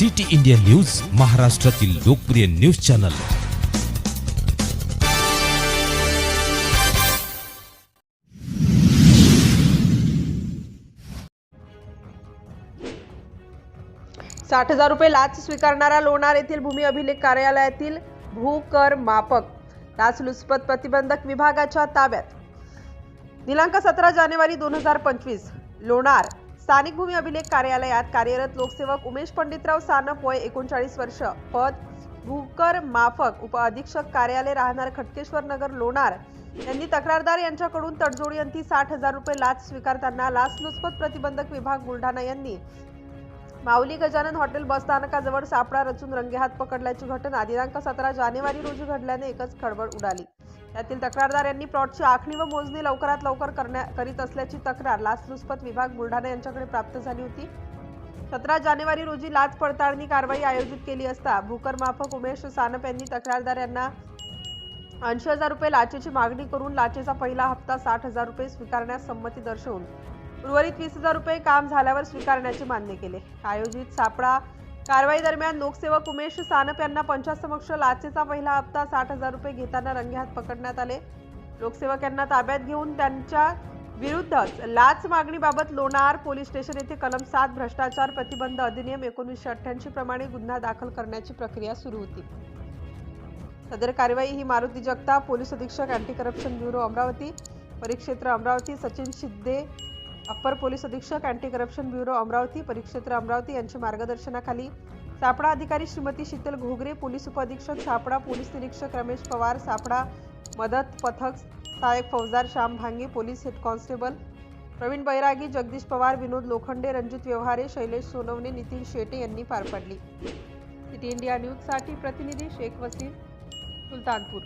City India news महाराष्ट्रातील लोकप्रिय news channel. साठ हजार रुपये लाच स्वीकारणारा लोणार येथील भूमी अभिलेख कार्यालयातील भूकर मापक. लाचलुचपत प्रतिबंधक विभागाच्या ताब्यात. दिनांक सतरा जानेवारी दोन हजार पंचवीस लोणार स्थानिक भूमी अभिलेख कार्यालयात कार्यरत लोकसेवक उमेश पंडितराव सानप वय एकोणचाळीस वर्ष. पद भूकर माफक उप अधीक्षक कार्यालय राहणार खटकेश्वर नगर लोणार. यांनी तक्रारदार यांच्याकडून तडजोडीअंती साठ हजार रुपये लाच स्वीकारताना लाचलुचपत प्रतिबंधक विभाग बुलढाणा यांनी. माऊली गजानन हॉटेल बसस्थानकाजवळ सापळा रचून रंगेहात पकडल्याची घटना दिनांक सतरा जानेवारी रोजी घडल्याने एकच खळबळ उडाली. यातील तक्रारदार यांनी प्लॉटची आखणी व मोजणी लवकरात लवकर करण्या करीत असल्याची तक्रार लाचलुचपत विभाग बुलढाणा यांच्याकडे प्राप्त झाली होती. सतरा जानेवारी रोजी लाच पडताळणी कारवाई आयोजित केली असता भूकर माफक उमेश सानप यांनी तक्रारदार यांना ऐंशी हजार रुपये लाचेची मागणी करून लाचेचा पहिला हप्ता साठ हजार रुपये स्वीकारण्यास संमती दर्शवून उर्वरित वीस हजार रुपये काम झाल्यावर स्वीकारण्याचे मान्य केले. आयोजित सापळा कारवाई दरम्यान लोकसेवक उमेश सानप यांना पंचासमक्ष लाचेचा पहिला हप्ता साठ हजार रुपये घेताना रंगेहात पकडण्यात आले. लोकसेवक यांना ताब्यात घेऊन त्यांच्या विरुद्धच लाच मागणीबाबत लोणार पोलीस स्टेशन येथे कलम सात भ्रष्टाचार प्रतिबंध अधिनियम एकोणीसशे अठ्ठ्याऐंशी प्रमाणे गुन्हा दाखल करण्याची प्रक्रिया सुरू होती. सदर कारवाई ही मारुती जगताप पोलीस अधीक्षक अँटी करप्शन ब्युरो अमरावती परिक्षेत्र अमरावती सचिन शिद्दे अप्पर पोलीस अधीक्षक अँटी करप्शन ब्युरो अमरावती परिक्षेत्र अमरावती यांच्या मार्गदर्शनाखाली सापडा अधिकारी श्रीमती शीतल घोगरे पोलीस उपअधीक्षक सापडा पोलीस निरीक्षक रमेश पवार सापडा मदत पथक सहाय्यक फौजदार Shyam Bhange police head constable Pravin Bairagi Jagdish Pawar Vinod Lokhande Ranjit Vyavahare Shailesh Sonawane Nitin Shete यांनी पार पाडली. सिटी इंडिया न्यूजसाठी प्रतिनिधी शेख वसीम सुलतानपूर.